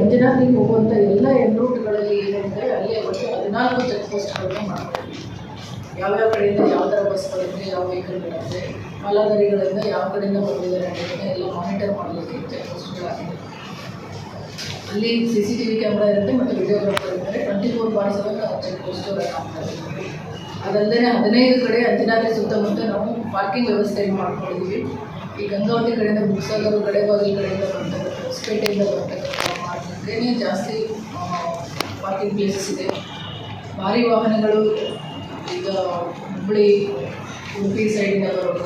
ಅಂಜನಾದ್ರಿಗೆ ಹೋಗುವಂಥ ಎಲ್ಲ ಎನ್ ರೂಟ್ಗಳಲ್ಲಿ ಏನಿದೆ ಅಲ್ಲಿ ಒಟ್ಟು ಹದಿನಾಲ್ಕು ಚೆಕ್ ಪೋಸ್ಟ್ಗಳನ್ನ ಮಾಡ್ತೀವಿ. ಯಾವ್ಯಾವ ಕಡೆಯಿಂದ ಯಾವ ಬಸ್ ಬರುತ್ತೆ, ಯಾವ ವೆಹಿಕಲ್ ಬರುತ್ತೆ, ಮಲಗರಿಗಳಿಂದ ಯಾವ ಕಡೆಯಿಂದ ಬಂದಿದ್ದಾರೆ ಅನ್ನೋದನ್ನ ಎಲ್ಲ ಮಾನಿಟರ್ ಮಾಡಲಿಕ್ಕೆ ಚೆಕ್ ಪೋಸ್ಟ್ಗಳಾಗಿದೆ ಅಲ್ಲಿ C C T V camera ಇರುತ್ತೆ. ಮತ್ತು ವಿಡಿಯೋಗ್ರಾಫರ್ ಇರ್ತಾರೆ twenty four by seven check post ಆಗ್ತಾರೆ ಅದಲ್ಲದೆ ಹದಿನೈದು ಕಡೆ ಅಂಜನಾದ್ರಿ ಸುತ್ತಮುತ್ತ ನಾವು ಪಾರ್ಕಿಂಗ್ ವ್ಯವಸ್ಥೆಯನ್ನು ಮಾಡ್ಕೊಂಡಿದ್ದೀವಿ. ಈ ಗಂಗಾವತಿ ಕಡೆಯಿಂದ ಬುಕ್ಸಾಗರು ಕಡೆ, ಬಾಗಿಲು ಕಡೆಯಿಂದ ಬರ್ತಕ್ಕಂಥ ಹೊಸಪೇಟೆಯಿಂದ ಬರ್ತಕ್ಕಂಥ ಮಾರ್ಗಕ್ಕೇ ಜಾಸ್ತಿ ಪಾರ್ಕಿಂಗ್ ಪ್ಲೇಸಸ್ ಇದೆ. ಭಾರಿ ವಾಹನಗಳು, ಈಗ ಹುಬ್ಬಳ್ಳಿ ಉಡುಪಿ ಸೈಡಿಂದ ಬರೋದು,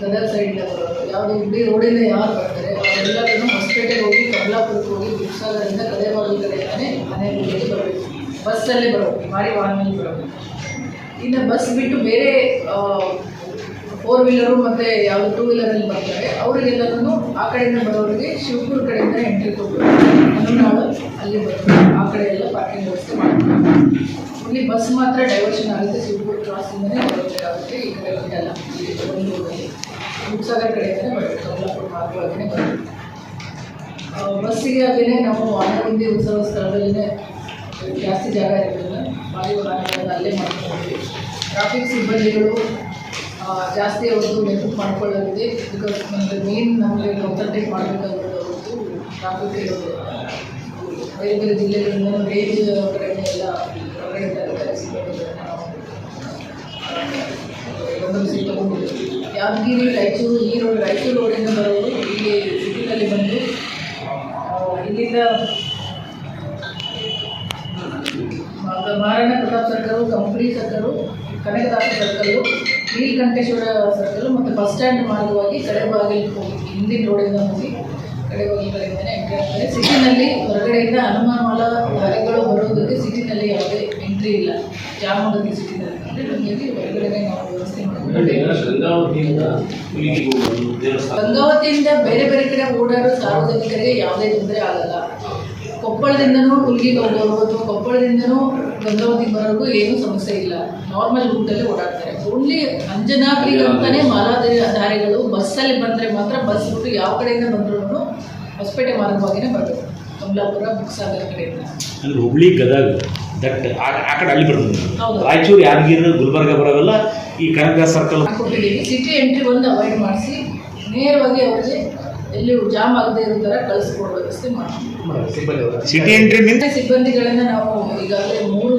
ಗದಗ ಸೈಡಿಂದ ಬರೋದು. ಯಾವುದು ಹುಬ್ಬಳ್ಳಿ ರೋಡಿಂದ ಯಾರು ಬರ್ತಾರೆ ಅವರೆಲ್ಲರೂ ಹೊಸಪೇಟೆಗೆ ಹೋಗಿ, ಕಮಲಾಪುರಕ್ಕೆ ಹೋಗಿ ಬುಕ್ಸಾಗರದಿಂದ ಕಡೆಯಿಂದಲೇ ಮನೆ ಮನೆಗಳಿಗೆ ಬರಬೇಕು. ಬಸ್ಸಲ್ಲೇ ಬರೋದು, ಭಾರಿ ವಾಹನದಲ್ಲಿ ಬರೋದು. ಇನ್ನು ಬಸ್ ಬಿಟ್ಟು ಬೇರೆ ಫೋರ್ ವೀಲರು ಮತ್ತು ಯಾವುದು ಟೂ ವೀಲರಲ್ಲಿ ಬರ್ತಾರೆ ಅವರಿಗೆಲ್ಲರೂ ಆ ಕಡೆಯಿಂದ ಬರೋರಿಗೆ ಶಿವಪುರ ಕಡೆಯಿಂದ ಎಂಟ್ರಿ ಕೊಟ್ಟು ನಾವು ಅಲ್ಲಿ ಬರ್ತಾರೆ ಆ ಕಡೆ ಎಲ್ಲ ಪಾರ್ಕಿಂಗ್ ವ್ಯವಸ್ಥೆ ಮಾಡ್ತಾರೆ ಇಲ್ಲಿ ಬಸ್ ಮಾತ್ರ ಡೈವರ್ಷನ್ ಆಗುತ್ತೆ. ಶಿವಪುರ ಕ್ರಾಸಿಂದನೇ ಬರಬೇಕಾಗುತ್ತೆ ಈ ಕಡೆ ಇಲ್ಲಿ ಬೆಂಗಳೂರಲ್ಲಿ ಬುಕ್ಸಾಗರ್ ಕಡೆಯಿಂದನೇ ಬರುತ್ತೆ. ಕಮಲಾಪುರ ಮಾರ್ಗವಾಗಿಯೇ ಬರಬೇಕು ಬಸ್ಸಿಗೆ ಅಲ್ಲೇ ನಾವು ಆನಗುಂದಿ ಉತ್ಸವ ಸ್ಥಳದಲ್ಲೇ ಜಾಸ್ತಿ ಜಾಗ ಇರೋದಿಲ್ಲ ಬಾಯಿ ಅಲ್ಲೇ ಮಾಡ್ಕೊಂಡಿದ್ವಿ ಟ್ರಾಫಿಕ್ ಸಿಬ್ಬಂದಿಗಳು ಜಾಸ್ತಿ ಅವ್ರದ್ದು ನೆನಪು ಮಾಡ್ಕೊಳ್ಳೋದಿದೆ. ಬಿಕಾಸ್ ನಮಗೆ ಮೇನ್ ನಮಗೆ ಕಾನ್ಸಂಟ್ರೇಟ್ ಮಾಡಬೇಕಾಗಿರೋದು ಟ್ರಾಫಿಕ್ ಇರೋದು. ಬೇರೆ ಬೇರೆ ಜಿಲ್ಲೆಗಳಿಂದ ರೇಂಜ್ ಕಡೆ ಎಲ್ಲ ಯಾದಗಿರಿ, ರಾಯಚೂರು, ಈ ರೋಡ್, ರಾಯಚೂರು ರೋಡಿಂದ ಬರೋರು ಇಲ್ಲಿ ಸಿಟಿನಲ್ಲಿ ಬಂದು ಇಲ್ಲಿಂದ Maharana Pratap circle Kampli circle, Kanakadasa circle Neelakanteshwara circle ಮತ್ತು ಬಸ್ ಸ್ಟ್ಯಾಂಡ್ ಮಾರ್ಗವಾಗಿ ಕಡೆಬಾಗಿಲು ಹೋಗಿ ಹಿಂದಿನ ರೋಡಿಂದ ಹೋಗಿ ಕಡೆಬಾಗಿಲು ಕಡೆಯಿಂದನೇ ಎಂಟ್ರಿ ಆಗ್ತಾರೆ ಸಿಟಿನಲ್ಲಿ ಹೊರಗಡೆಯಿಂದ ಹನುಮಾನವಾಲ ದಾರಿಗಳು ಬರೋದಕ್ಕೆ ಸಿಟಿನಲ್ಲಿ ಯಾವುದೇ ಎಂಟ್ರಿ ಇಲ್ಲ. ಜಾಮ್ ಮಾಡೋದಕ್ಕೆ ಸಿಟಿನಲ್ಲಿ ಅಂದರೆ ನಮಗೆ ಹೊರಗಡೆನೇ ನಾವು ವ್ಯವಸ್ಥೆ ಗಂಗಾವತಿಯಿಂದ ಬೇರೆ ಬೇರೆ ಕಡೆ ಓಡಾಡೋ ಸಾರ್ವಜನಿಕರಿಗೆ ಯಾವುದೇ ತೊಂದರೆ ಆಗಲ್ಲ. ಕೊಪ್ಪಳದಿಂದನೂ ಹುಲ್ಗಿಗೆ ಹೋಗೋರು ಅಥವಾ ಕೊಪ್ಪಳದಿಂದನೂ ಗಂಗಾವತಿಗೆ ಬರೋರ್ಗೂ ಏನೂ ಸಮಸ್ಯೆ ಇಲ್ಲ. ನಾರ್ಮಲ್ ರೂಟಲ್ಲಿ ಓಡಾಡ್ತಾರೆ. ಓನ್ಲಿ ಅಂಜನಾದ್ರಿಗಂತಾನೆ ಮಾಲಾದ್ರಿ ದಾರಿಗಳು ಬಸ್ಸಲ್ಲಿ ಬಂದರೆ ಮಾತ್ರ ಬಸ್ ಬಿಟ್ಟು ಯಾವ ಕಡೆಯಿಂದ ಬಂದ್ರೂ ಹೊಸಪೇಟೆ ಮಾರ್ಗವಾಗಿನೇ ಬರಬೇಕು. ಕಮಲಾಪುರ ಬುಕ್ಸಾಗರ್ ಕಡೆಯಿಂದ. ಅಂದ್ರೆ ಹುಬ್ಳಿ ಗದಗ ದಟ್ ಆ ಕಡೆ ಅಲ್ಲಿ ಬರ್ತದೆ. ರಾಯಚೂರು ಯಾದಗಿರಿ ಗುಲ್ಬರ್ಗ ಬರೋವೆಲ್ಲ ಈ ಕನಕ ಸರ್ಕಲ್ ಸಿಟಿ ಎಂಟ್ರಿ ಒಂದು ಅವಾಯ್ಡ್ ಮಾಡಿಸಿ ನೇರವಾಗಿ ಅವ್ರಿಗೆ ಎಲ್ಲಿ ಜಾಮ್ ಆಗದೆ ಇರೋ ಥರ ಕಳಿಸ್ಕೊಡೋ ವ್ಯವಸ್ಥೆ ಮಾಡ್ತೀವಿ. ಸಿಟಿ ಎಂಟ್ರಿ ನಿಂತ ಸಿಬ್ಬಂದಿಗಳನ್ನ ನಾವು ಈಗಾಗಲೇ ಮೂರು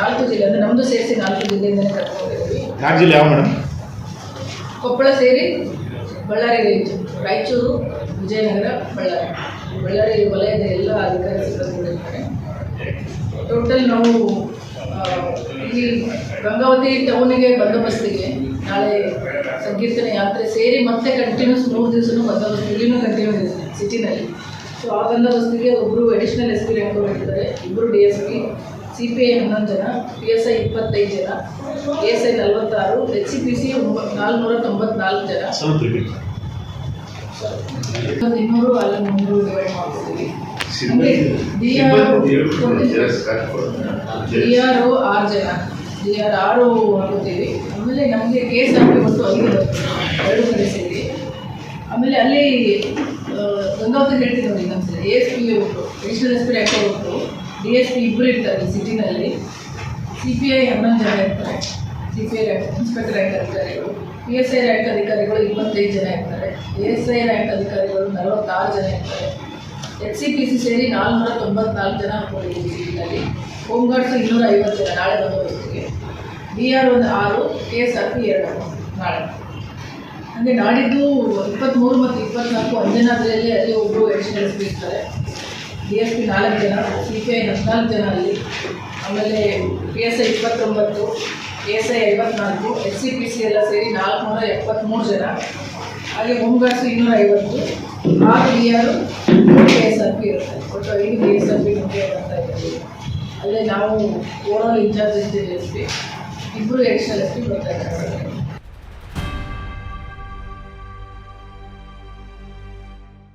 ನಾಲ್ಕು ಜಿಲ್ಲೆ ಅಂದರೆ ನಮ್ಮದು ಸೇರಿಸಿ ನಾಲ್ಕು ಜಿಲ್ಲೆಯಿಂದಲೇ ಕರ್ಕೊಂಡಿದ್ದೀವಿ. ನಾಲ್ಕು ಜಿಲ್ಲೆ ಯಾವ ಮೇಡಮ್? ಕೊಪ್ಪಳ ಸೇರಿ ಬಳ್ಳಾರಿ ರೇಂಜ್ ರಾಯಚೂರು ವಿಜಯನಗರ ಬಳ್ಳಾರಿ. ಬಳ್ಳಾರಿ ವಲಯದ ಎಲ್ಲ ಅಧಿಕಾರಿ ಸಿಬ್ಬಂದಿಗಳಿದ್ದಾರೆ ಟೋಟಲ್ ನಾವು ಇಲ್ಲಿ ಗಂಗಾವತಿ ಟೌನಿಗೆ ಬಂದೋಬಸ್ತಿಗೆ ನಾಳೆ ಸಂಕೀರ್ತನೆ ಯಾತ್ರೆ ಸೇರಿ ಮತ್ತೆ ಕಂಟಿನ್ಯೂಸ್ ಮೂರು ದಿವಸನೂ ಬಂದೋಬಸ್ತ್ ಇಲ್ಲಿನೂ ಕಂಟಿನ್ಯೂ ಇದೆ ಸಿಟಿನಲ್ಲಿ ಸೊ ಆ ಬಂದೋಬಸ್ತಿಗೆ ಒಬ್ಬರು ಅಡಿಷ್ನಲ್ ಎಸ್ ಪಿ ರ್ಯಾಂಕ್ ಇರ್ತಾರೆ ಇಬ್ಬರು D S P C P I ಹನ್ನೊಂದು ಜನ ಪಿ ಎಸ್ ಐ ಇಪ್ಪತ್ತೈದು ಜನ ಎ ಎಸ್ ಐ ನಲವತ್ತಾರು ಎಚ್ ಸಿ ಪಿ ಸಿ ಒಂಬತ್ತು ನಾಲ್ನೂರ ತೊಂಬತ್ನಾಲ್ಕು ಜನ ಇನ್ನೂರು ಅಲ್ಲಿ ಮುನ್ನೂರು ಡಿವೈಡ್ ಮಾಡ್ಕೊತೀವಿ. ಡಿ ಆರ್ ಡಿ ಆರ್ ಆರು ಜನ. ಆರು ಹಾಕೋತೀವಿ ಆಮೇಲೆ ನಮಗೆ ಕೇಸ್ ಹಾಕಿ ಒಟ್ಟು ಐದು ಎರಡು ಕಡೆ ಸೇರಿ ಆಮೇಲೆ ಅಲ್ಲಿ ಗಂಗಾವತಿ ಹೇಳ್ತೀನಿ ನೋಡಿ ಇನ್ನೊಂದ್ಸಲ ಎ ಎಸ್ ಪಿ ಒಬ್ಬರು ಅಡಿಷನಲ್ ಎಸ್ ಪಿ ರ್ಯಾಂಕ್ ಒಬ್ಬರು ಡಿ ಎಸ್ ಪಿ ಇಬ್ಬರು ಇರ್ತಾರೆ ಸಿಟಿನಲ್ಲಿ ಸಿ ಪಿ ಐ ಹನ್ನೊಂದು ಜನ ಇರ್ತಾರೆ. C P I rank inspector rank ಅಧಿಕಾರಿಗಳು. ಪಿ ಎಸ್ ಐ ರ್ಯಾಂಕ್ ಅಧಿಕಾರಿಗಳು ಇಪ್ಪತ್ತೈದು ಜನ ಇರ್ತಾರೆ. ಎ ಎಸ್ ಐ ರ್ಯಾಂಕ್ ಅಧಿಕಾರಿಗಳು ನಲವತ್ತಾರು ಜನ ಇರ್ತಾರೆ. ಎಚ್ ಸಿ ಪಿ ಸಿ ಸೇರಿ ನಾಲ್ನೂರ ತೊಂಬತ್ನಾಲ್ಕು ಜನ ಅನ್ಕೊಂಡಿದ್ದೀವಿ ಹೋಮ್ ಇನ್ನೂರ ಐವತ್ತು ಜನ ನಾಳೆ ಬಂದೋಗ್ತೀವಿ ಬಿ ಆರ್ ಒಂದು ಆರು, ಕೆ ಎಸ್ ಆರ್ ಪಿ ಎರಡು. ನಾಳೆ. ಅಂದರೆ ನಾಡಿದ್ದು ಇಪ್ಪತ್ತ್ಮೂರು ಮತ್ತು ಇಪ್ಪತ್ತ್ನಾಲ್ಕು ಅಂಜನಾದ್ರಿಯಲ್ಲಿ ಅಲ್ಲಿ ಒಬ್ಬರು ಅಡಿಷನಲ್ ಎಸ್ ಪಿ ಇರ್ತಾರೆ. ಡಿ ಎಸ್ ಪಿ ನಾಲ್ಕು ಜನ, ಸಿ ಪಿ ಐ ಹದಿನಾಲ್ಕು ಜನ ಅಲ್ಲಿ. ಆಮೇಲೆ ಪಿ ಎಸ್ ಐ ಇಪ್ಪತ್ತೊಂಬತ್ತು, ಕೆ ಎಸ್ ಐ ಐವತ್ನಾಲ್ಕು, ಎಸ್ ಸಿ ಪಿ ಸಿ ಎಲ್ಲ ಸೇರಿ ನಾಲ್ಕುನೂರ ಎಪ್ಪತ್ತ್ಮೂರು ಜನ. ಹಾಗೆ ಮುಂಗಾಸು ಇನ್ನೂರ ಐವತ್ತು ಆರು B R K S R P ಇರುತ್ತೆ. ಒಟ್ಟು ಐದು ಕೆ ಎಸ್ ಆರ್ ಪಿ ನಮಗೆ ಬರ್ತಾ ಇದ್ದೀವಿ ಅಲ್ಲೇ ನಾವು ಓವರಾಲ್ ಇನ್ಚಾರ್ಜ್ ಎಸ್ ಪಿ. ಇಬ್ಬರು ಎಡಿಷನಲ್ ಎಸ್ ಪಿ ಬರ್ತಾ ಇದ್ದಾರೆ.